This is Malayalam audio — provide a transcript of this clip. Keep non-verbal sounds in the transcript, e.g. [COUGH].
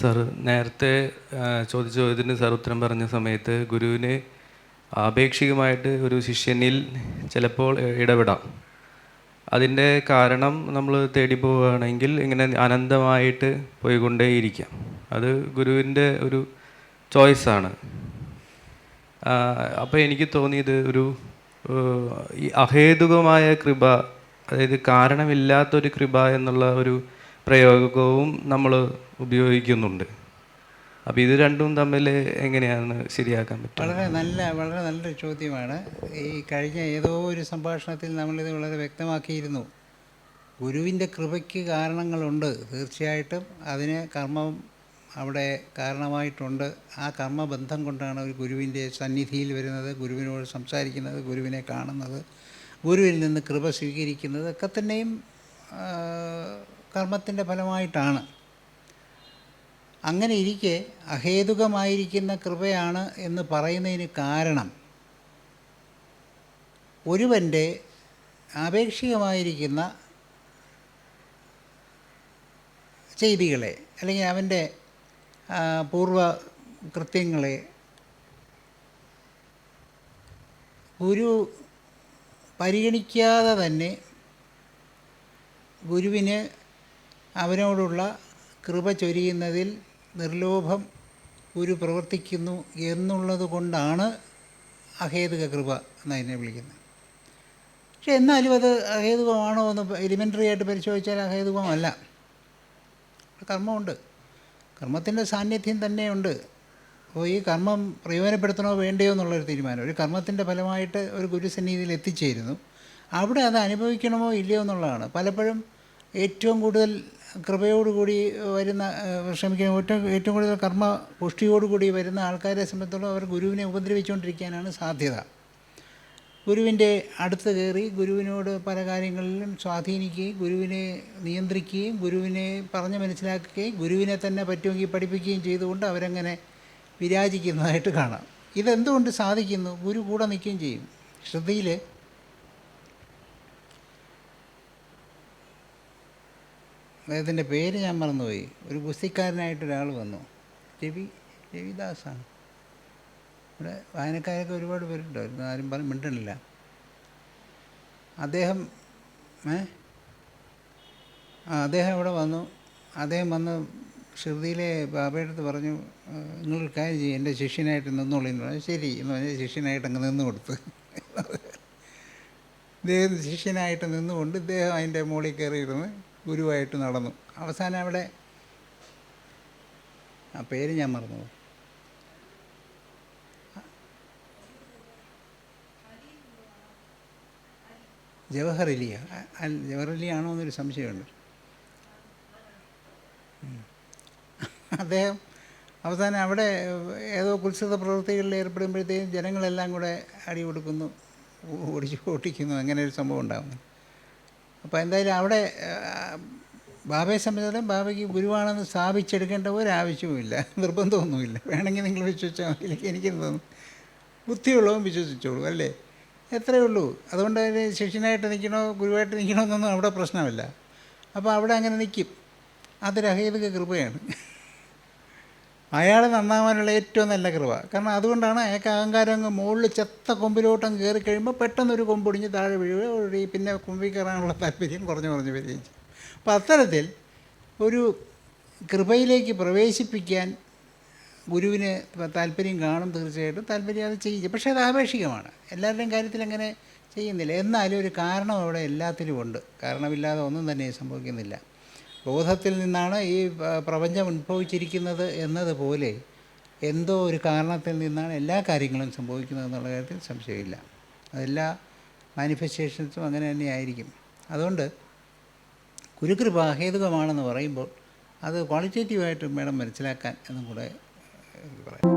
സാർ നേരത്തെ ചോദിച്ച ചോദ്യത്തിന് സാർ ഉത്തരം പറഞ്ഞ സമയത്ത് ഗുരുവിന് ആപേക്ഷികമായിട്ട് ഒരു ശിഷ്യനിൽ ചിലപ്പോൾ ഇടപെടാം. അതിന്റെ കാരണം നമ്മൾ തേടി പോവുകയാണെങ്കിൽ ഇങ്ങനെ അനന്തമായിട്ട് പോയിക്കൊണ്ടേയിരിക്കാം. അത് ഗുരുവിന്റെ ഒരു ചോയ്സാണ്. അപ്പോൾ എനിക്ക് തോന്നിയത് ഒരു ഈ അഹേതുകമായ കൃപ അതായത് കാരണമില്ലാത്തൊരു കൃപ എന്നുള്ള ഒരു പ്രയോഗവും നമ്മൾ ഉപയോഗിക്കുന്നുണ്ട്. അപ്പോൾ ഇത് രണ്ടും തമ്മിൽ എങ്ങനെയാണ് ശരിയാക്കാൻ പറ്റുക വളരെ നല്ല വളരെ നല്ലൊരു ചോദ്യമാണ്. ഈ കഴിഞ്ഞ ഏതോ ഒരു സംഭാഷണത്തിൽ നമ്മളിത് വളരെ വ്യക്തമാക്കിയിരുന്നു. ഗുരുവിന്റെ കൃപയ്ക്ക് കാരണങ്ങളുണ്ട് തീർച്ചയായിട്ടും. അതിന് കർമ്മം അവിടെ കാരണമായിട്ടുണ്ട്. ആ കർമ്മബന്ധം കൊണ്ടാണ് ഒരു ഗുരുവിന്റെ സന്നിധിയിൽ വരുന്നത് ഗുരുവിനോട് സംസാരിക്കുന്നത് ഗുരുവിനെ കാണുന്നത് ഗുരുവിൽ നിന്ന് കൃപ സ്വീകരിക്കുന്നത് ഒക്കെ തന്നെയും കർമ്മത്തിന്റെ ഫലമായിട്ടാണ്. അങ്ങനെ ഇരിക്കെ അഹേതുകമായിരിക്കുന്ന കൃപയാണ് എന്ന് പറയുന്നതിന് കാരണം ഒരുവന്റെ ആപേക്ഷികമായിരിക്കുന്ന ചെയ്തികളെ അല്ലെങ്കിൽ അവന്റെ പൂർവ കൃത്യങ്ങളെ ഗുരു പരിഗണിക്കാതെ തന്നെ ഗുരുവിന് അവനോടുള്ള കൃപ ചൊരിയുന്നതിൽ നിർലോഭം ഗുരു പ്രവർത്തിക്കുന്നു എന്നുള്ളത് കൊണ്ടാണ് അഹേതുക കൃപ എന്നതിനെ വിളിക്കുന്നത്. പക്ഷെ എന്നാലും അത് അഹേതുകമാണോ എന്ന് എലിമെന്ററി ആയിട്ട് പരിശോധിച്ചാൽ അഹേതുകമല്ല. കർമ്മമുണ്ട്. കർമ്മത്തിന്റെ സാന്നിധ്യം തന്നെയുണ്ട്. അപ്പോൾ ഈ കർമ്മം പ്രയോജനപ്പെടുത്തണോ വേണ്ടയോ എന്നുള്ളൊരു തീരുമാനം. ഒരു കർമ്മത്തിന്റെ ഫലമായിട്ട് ഒരു ഗുരുസന്നിധിയിൽ എത്തിച്ചേരുന്നു. അവിടെ അത് അനുഭവിക്കണമോ ഇല്ലയോ എന്നുള്ളതാണ്. പലപ്പോഴും ഏറ്റവും കൂടുതൽ കൃപയോടുകൂടി വരുന്ന ക്ഷമിക്കണം ഏറ്റവും ഏറ്റവും കൂടുതൽ കർമ്മ പുഷ്ടിയോടുകൂടി വരുന്ന ആൾക്കാരെ സംബന്ധിച്ചിടത്തോളം അവർ ഗുരുവിനെ ഉപദ്രവിച്ചുകൊണ്ടിരിക്കാനാണ് സാധ്യത. ഗുരുവിന്റെ അടുത്ത് കയറി ഗുരുവിനോട് പല കാര്യങ്ങളിലും സ്വാധീനിക്കുകയും ഗുരുവിനെ നിയന്ത്രിക്കുകയും ഗുരുവിനെ പറഞ്ഞ് മനസ്സിലാക്കുകയും ഗുരുവിനെ തന്നെ പറ്റുമെങ്കിൽ പഠിപ്പിക്കുകയും ചെയ്തുകൊണ്ട് അവരങ്ങനെ വിരാജിക്കുന്നതായിട്ട് കാണാം. ഇതെന്തുകൊണ്ട് സാധിക്കുന്നു? ഗുരു കൂടെ നിൽക്കുകയും ചെയ്യും. ശ്രദ്ധയിൽ അദ്ദേഹത്തിന്റെ പേര് ഞാൻ മറന്നുപോയി. ഒരു ഗുസ്തിക്കാരനായിട്ട് ഒരാൾ വന്നു. രവി രവിദാസാണ്. ഇവിടെ വായനക്കാരൊക്കെ ഒരുപാട് പേരുണ്ട്. അവരൊന്നും ആരും പറഞ്ഞ് മിണ്ടണില്ല. അദ്ദേഹം ഏ? അദ്ദേഹം ഇവിടെ വന്നു. അദ്ദേഹം വന്ന് ശ്രുതിയിലെ ബാബയുടെ അടുത്ത് പറഞ്ഞു "ആ, നിങ്ങളൊരു കാര്യം ചെയ്യും. എന്റെ ശിഷ്യനായിട്ട് നിന്നോളൂ എന്ന് പറഞ്ഞു. ശരി. എന്ന് പറഞ്ഞാൽ ശിഷ്യനായിട്ട് അങ്ങ് നിന്ന് കൊടുത്ത്. ഇദ്ദേഹം ശിഷ്യനായിട്ട് നിന്നുകൊണ്ട് ഇദ്ദേഹം അതിന്റെ മുകളിൽ കയറിയിരുന്ന് ഗുരുവായിട്ട് നടന്നു. അവസാനം അവിടെ ആ പേര് ഞാൻ മറന്നു. ജവഹർ അലിയ ജവഹർ അലി ആണോ എന്നൊരു സംശയമുണ്ട്. അദ്ദേഹം അവസാനം അവിടെ ഏതോ കുത്സിത പ്രവൃത്തികളിൽ ഏർപ്പെടുമ്പോഴത്തേക്കും ജനങ്ങളെല്ലാം കൂടെ അടി കൊടുക്കുന്നു ഓടിച്ചു ഓട്ടിക്കുന്നു അങ്ങനെ ഒരു സംഭവം ഉണ്ടാകുന്നു അപ്പോൾ എന്തായാലും അവിടെ ബാബയെ സംബന്ധിച്ചിടത്തോളം ബാബയ്ക്ക് ഗുരുവാണെന്ന് സ്ഥാപിച്ചെടുക്കേണ്ട ഒരാവശ്യവുമില്ല. [LAUGHS] നിർബന്ധമൊന്നുമില്ല. വേണമെങ്കിൽ നിങ്ങൾ വിശ്വസിച്ചാൽ മതി. എനിക്ക് തോന്നുന്നു ബുദ്ധിയുള്ളവൻ വിശ്വസിച്ചോളൂ അല്ലേ? എത്രയേ ഉള്ളൂ. അതുകൊണ്ട് അതിന് ശിഷ്യനായിട്ട് നിൽക്കണോ ഗുരുവായിട്ട് നിൽക്കണോ എന്നൊന്നും അവിടെ പ്രശ്നമില്ല. അപ്പോൾ അവിടെ അങ്ങനെ നിൽക്കും. അത് അഹേതുക കൃപയാണ്. [LAUGHS] അയാൾ നന്നാവാനുള്ള ഏറ്റവും നല്ല കൃപ. കാരണം അതുകൊണ്ടാണ് അയാൾക്ക് അഹങ്കാരം അങ്ങ് മുകളിൽ ചെത്ത കൊമ്പിലോട്ടം കയറി കഴിയുമ്പോൾ പെട്ടെന്ന് ഒരു കൊമ്പൊടിഞ്ഞ് താഴെ വീഴുക പിന്നെ കൊമ്പിൽ കയറാനുള്ള താല്പര്യം കുറഞ്ഞു കുറഞ്ഞ് വരികയും ചെയ്യും. അപ്പോൾ അത്തരത്തിൽ ഒരു കൃപയിലേക്ക് പ്രവേശിപ്പിക്കാൻ ഗുരുവിന് താല്പര്യം കാണും തീർച്ചയായിട്ടും. താല്പര്യം അത് ചെയ്യും പക്ഷേ അത് ആപേക്ഷികമാണ്. എല്ലാവരുടെയും കാര്യത്തിൽ അങ്ങനെ ചെയ്യുന്നില്ല. എന്നാലും ഒരു കാരണം അവിടെ എല്ലാത്തിലും ഉണ്ട് കാരണമില്ലാതെ ഒന്നും തന്നെ സംഭവിക്കുന്നില്ല. ബോധത്തിൽ നിന്നാണ് ഈ പ്രപഞ്ചം ഉത്ഭവിച്ചിരിക്കുന്നത് എന്നതുപോലെ എന്തോ ഒരു കാരണത്തിൽ നിന്നാണ് എല്ലാ കാര്യങ്ങളും സംഭവിക്കുന്നത് എന്നുള്ള കാര്യത്തിൽ സംശയമില്ല. അതെല്ലാ മാനിഫെസ്റ്റേഷൻസും അങ്ങനെ തന്നെ ആയിരിക്കും. അതുകൊണ്ട് ഗുരുകൃപ അഹേതുകമാണെന്ന് പറയുമ്പോൾ അത് ക്വാളിറ്റേറ്റീവായിട്ട് വേണം മനസ്സിലാക്കാൻ എന്നും കൂടെ പറയാം.